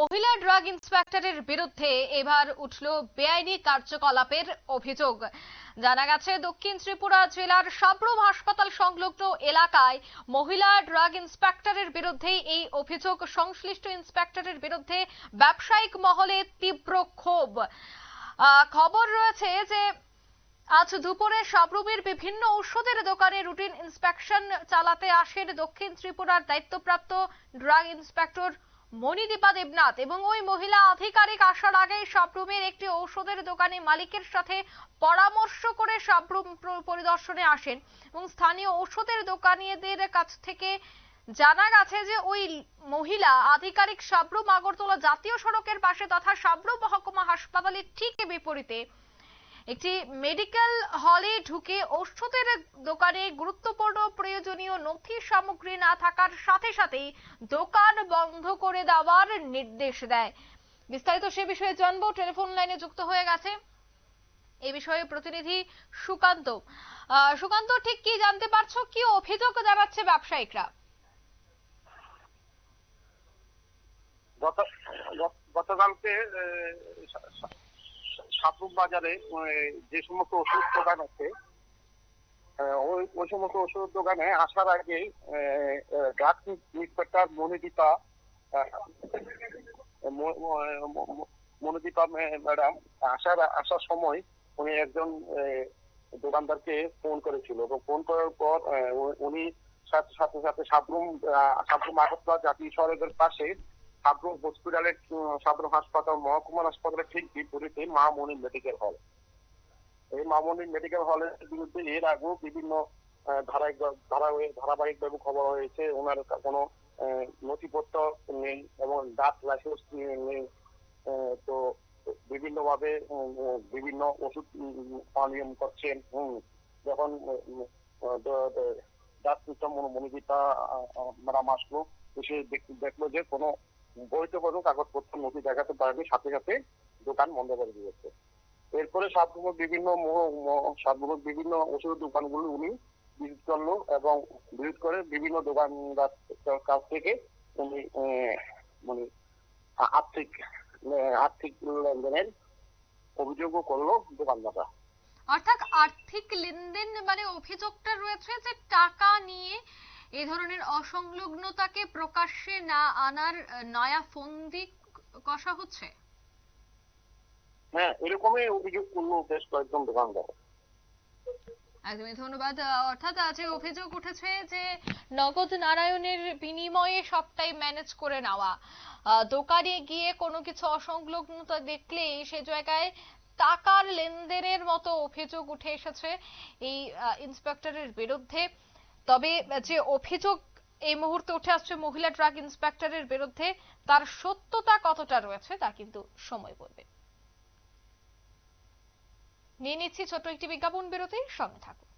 মহিলা ড্রাগ ইন্সপেক্টরের বিরুদ্ধে এবার উঠল বেআইনি কার্যকলাপের অভিযোগ। জানা গেছে, দক্ষিণ ত্রিপুরা জেলার সাবরুম হাসপাতাল সংলগ্ন এলাকায় মহিলা ড্রাগ ইন্সপেক্টরের বিরুদ্ধে এই অভিযোগ, সংশ্লিষ্ট ইন্সপেক্টরের বিরুদ্ধে ব্যবসায়িক মহলে তীব্র ক্ষোভ। খবর রয়েছে যে, আজ দুপুরে সাবরুমের বিভিন্ন ঔষধের দোকানে রুটিন ইন্সপেকশন চালাতে আসেন দক্ষিণ ত্রিপুরার দায়িত্বপ্রাপ্ত ড্রাগ ইন্সপেক্টর মণিদীপা দেবনাথ এবং ওই মহিলা আধিকারিক আসার আগে সাবরুমের একটি ঔষধের দোকানে মালিকের সাথে পরামর্শ করে সাবরুম পরিদর্শনে আসেন এবং স্থানীয় ঔষধের দোকানিদের কাছ থেকে জানা গেছে যে ওই মহিলা আধিকারিক সাবরুম আগরতলা জাতীয় সড়কের পাশে তথা সাবরুম মহকুমা হাসপাতালের ঠিক বিপরীতে একটি মেডিকেল হলে ঢুকে ঔষধের দোকানে গুরুত্বপূর্ণ প্রয়োজনীয় নথি সামগ্রী না থাকার সাথে সাথেই দোকান বন্ধ করে দেওয়ার নির্দেশ দেয়। বিস্তারিত সে বিষয়ে জানব। টেলিফোন লাইনে যুক্ত হয়ে গেছে এ বিষয়ে প্রতিনিধি সুকান্ত। সুকান্ত, ঠিক কি জানতে পারছ? কি অভিযোগ জানাচ্ছে ব্যবসায়িকরা? গত, গত- গতকালকে সাপুর বাজারে যে সমস্ত ওষুধ দোকান আছে ওই সমস্ত ওষুধ দোকানে আসার আগে drug inspector Monidipa Monidipa madam আসার আসার সময় উনি একজন দোকানদারকে ফোন করেছিল। এবং ফোন করার পর উনি সাথে সাথে সাথে সাবরুম সাবরুম আগরতলা জাতীয় সড়কের পাশে সাবরুম হসপিটালের উম, সাবরুম হাসপাতাল মহকুমা হাসপাতালের ঠিক বিপরীতে মা মনি মেডিকেল হল এই মামনি মেডিকেল হলের বিরুদ্ধে এর আগেও বিভিন্ন ধারাবাহিক ধারাবাহিক ধারাবাহিকভাবে খবর হয়েছে ওনার কোনো নথিপত্র নেই এবং ডাক লাইসেন্স নেই। তো বিভিন্ন ভাবে বিভিন্ন ওষুধ অনিয়ম করছেন হুম যখন ডাক সিস্টেম মনোনীতা ম্যাডাম আসলো দেখ- দেখল যে কোনো বৈধ কাগজপত্র নথি দেখাতে পারেনি, সাথে সাথে দোকান বন্ধ করে দিয়েছে। এরপরে সাতগুলোর বিভিন্ন ম- বিভিন্ন ওষুধের দোকানগুলো উনি করল এবং ভিজিট করে বিভিন্ন দোকানদার কাছ থেকে উনি মানে আর্থিক আর্থিক লেনদেনের অভিযোগও করল দোকানদাররা। অর্থাৎ আর্থিক লেনদেন মানে অভিযোগটা রয়েছে যে টাকা নিয়ে এই ধরনের অসংলগ্নতাকে প্রকাশ্যে না আনার নয়া ফন্দি কষা হচ্ছে? হ্যাঁ এরকমই অভিযোগ করল বেশ কয়েকজন দোকানদার। একদমই ধন্যবাদ। অর্থাৎ আজ অভিযোগ উঠেছে যে নগদ নারায়ণের বিনিময়ে সবটাই ম্যানেজ করে নেওয়া। দোকানে গিয়ে কোনো কিছু অসংলগ্নতা দেখলেই সে জায়গায় টাকার লেনদেনের মতো অভিযোগ উঠে এসেছে। এই ইন্সপেক্টরের বিরুদ্ধে। তবে যে অভিযোগ এই মুহূর্তে উঠে আসছে মহিলা ট্রাক ইন্সপেক্টরের বিরুদ্ধে, তার সত্যতা কতটা রয়েছে তা কিন্তু সময় বলবে। নিয়ে নিচ্ছি ছোট্ট একটি বিজ্ঞাপন বিরতির সঙ্গে থাকুন।